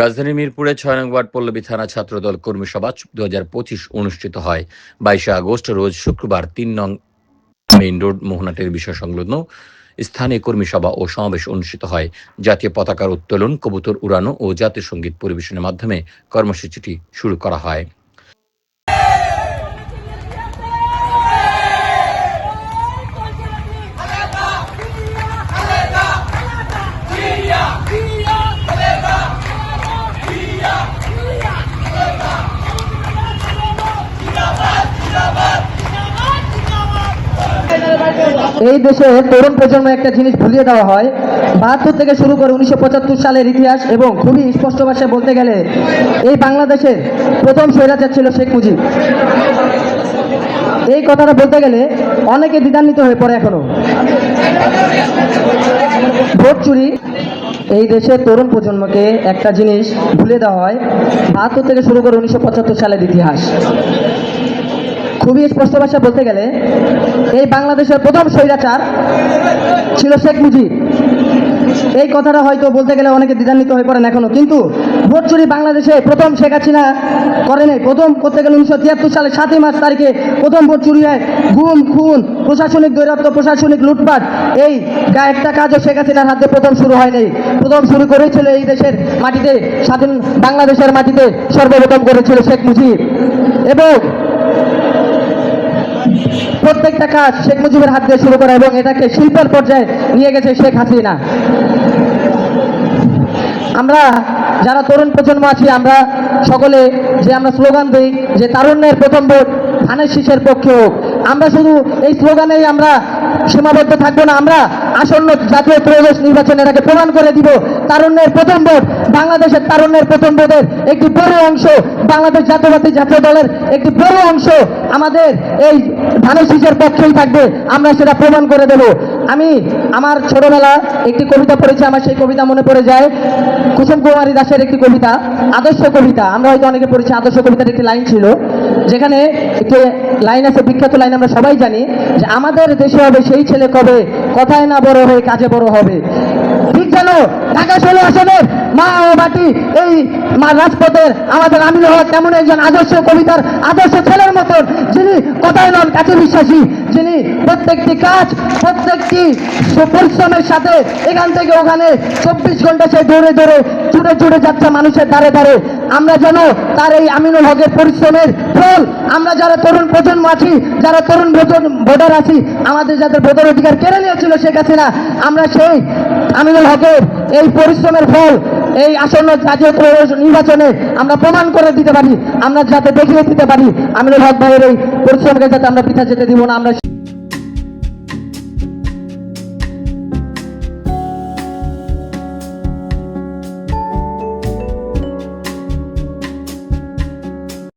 রাজধানীর মিরপুরে ছয় নং ওয়ার্ড পল্লবী থানা ছাত্রদল কর্মী সভা দু হাজার পঁচিশ অনুষ্ঠিত হয়। বাইশে আগস্ট, রোজ শুক্রবার তিন নং মেইন রোড, মোহনাটের বিষয় সংলগ্ন স্থানীয় কর্মী সভা ও সমাবেশ অনুষ্ঠিত হয়। জাতীয় পতাকার উত্তোলন, কবুতর উড়ানো ও জাতীয় সংগীত পরিবেশনের মাধ্যমে কর্মসূচিটি শুরু করা হয়। এই দেশে তরুণ প্রজন্ম একটা জিনিস ভুলিয়ে দেওয়া হয়। বাহাত্তর থেকে শুরু করে উনিশশো পঁচাত্তর সালের ইতিহাস এবং খুবই স্পষ্ট ভাষায় বলতে গেলে এই বাংলাদেশের প্রথম স্বৈরাচার ছিল শেখ মুজিব। এই কথাটা বলতে গেলে অনেকে দ্বিধান্বিত হয়ে পড়ে এখনও। ভোট চুরি, এই দেশের তরুণ প্রজন্মকে একটা জিনিস ভুলে দেওয়া হয়। বাহাত্তর থেকে শুরু করে উনিশশো পঁচাত্তর সালের ইতিহাস। খুবই স্পষ্ট ভাষায় বলতে গেলে, এই বাংলাদেশের প্রথম স্বৈরাচার ছিল শেখ মুজিব। এই কথাটা হয়তো বলতে গেলে অনেকে দ্বিধান্বিত হয়ে পড়েন এখনও, কিন্তু ভোট চুরি বাংলাদেশে প্রথম শেখ হাসিনা করে নাই। প্রথম করতে গেলে উনিশশো তিয়াত্তর সালে সাতই মার্চ তারিখে প্রথম ভোট চুরি হয়। গুম, খুন, প্রশাসনিক দৈরাত্ম প্রশাসনিক লুটপাট, এই একটা কাজও শেখ হাসিনার হাতে প্রথম শুরু হয় নাই। প্রথম শুরু করেছিল এই দেশের মাটিতে, স্বাধীন বাংলাদেশের মাটিতে সর্বপ্রথম করেছিল শেখ মুজিব। এবং প্রত্যেকটা কাজ শেখ মুজিবের হাত দিয়ে শুরু করে এবং এটাকে শিল্পের পর্যায়ে নিয়ে গেছে শেখ হাসিনা। আমরা যারা তরুণ প্রজন্ম আছি, আমরা সকলে যে আমরা স্লোগান দিই যে তারুণ্যের প্রথম ভোট ধানের শীষের পক্ষে হোক আমরা শুধু এই স্লোগানেই আমরা সীমাবদ্ধ থাকব না, আমরা আসন্ন জাতীয় ত্রয়োদশ নির্বাচনে এটাকে প্রমাণ করে দিব। তারুণ্যের প্রথম ভোট বাংলাদেশের তারুণ্যের প্রথম ভোটের একটি বড় অংশ বাংলাদেশ জাতীয়বাদী জাতীয় দলের একটি বড় অংশ আমাদের এই ধানের শীষের পক্ষেই থাকবে, আমরা সেটা প্রমাণ করে দেব। আমি আমার ছোটবেলা একটি কবিতা পড়েছি, আমার সেই কবিতা মনে পড়ে যায়, কুসুম কুমারী দাসের একটি কবিতা, আদর্শ কবিতা। আমরা হয়তো অনেকে পড়েছি, আদর্শ কবিতার একটি লাইন ছিল। যেখানে একটি লাইন আছে, বিখ্যাত লাইন আমরা সবাই জানি যে আমাদের দেশে হবে সেই ছেলে কবে? কথায় না বড় হয়ে কাজে বড় হবে। ঠিক যেন ঢাকা ষোলো আসনের মা ও বাটি, এই মা রাজপথের আমাদের আমির হক তেমন একজন আদর্শ কবিতার, আদর্শ ছেলের মতন, যিনি কথায় নন কাছে বিশ্বাসী, যিনি প্রত্যেকটি কাজ, প্রত্যেকটি পরিশ্রমের সাথে এখান থেকে ওখানে চব্বিশ ঘণ্টা সে দৌড়ে দৌড়ে ছুটে ছুটে যাচ্ছে মানুষের দ্বারে দ্বারে। আমরা যেন তার এই আমিনুল হকের পরিশ্রমের ফল, আমরা যারা তরুণ প্রজন্ম আছি, যারা তরুণ ভোটার- আছি, আমাদের যাদের ভোটার অধিকার কেড়ে নিয়েছিল শেখ হাসিনা, আমরা সেই আমিনুল হকের এই পরিশ্রমের ফল, এই আসন্ন জাতীয় নির্বাচনে আমরা প্রমাণ করে দিতে পারি, আমরা যাতে দেখিয়ে দিতে পারি, আমিনুল হক ভাইয়ের এই পরিশ্রমকে যাতে আমরা পিঠা যেতে দিব না, আমরা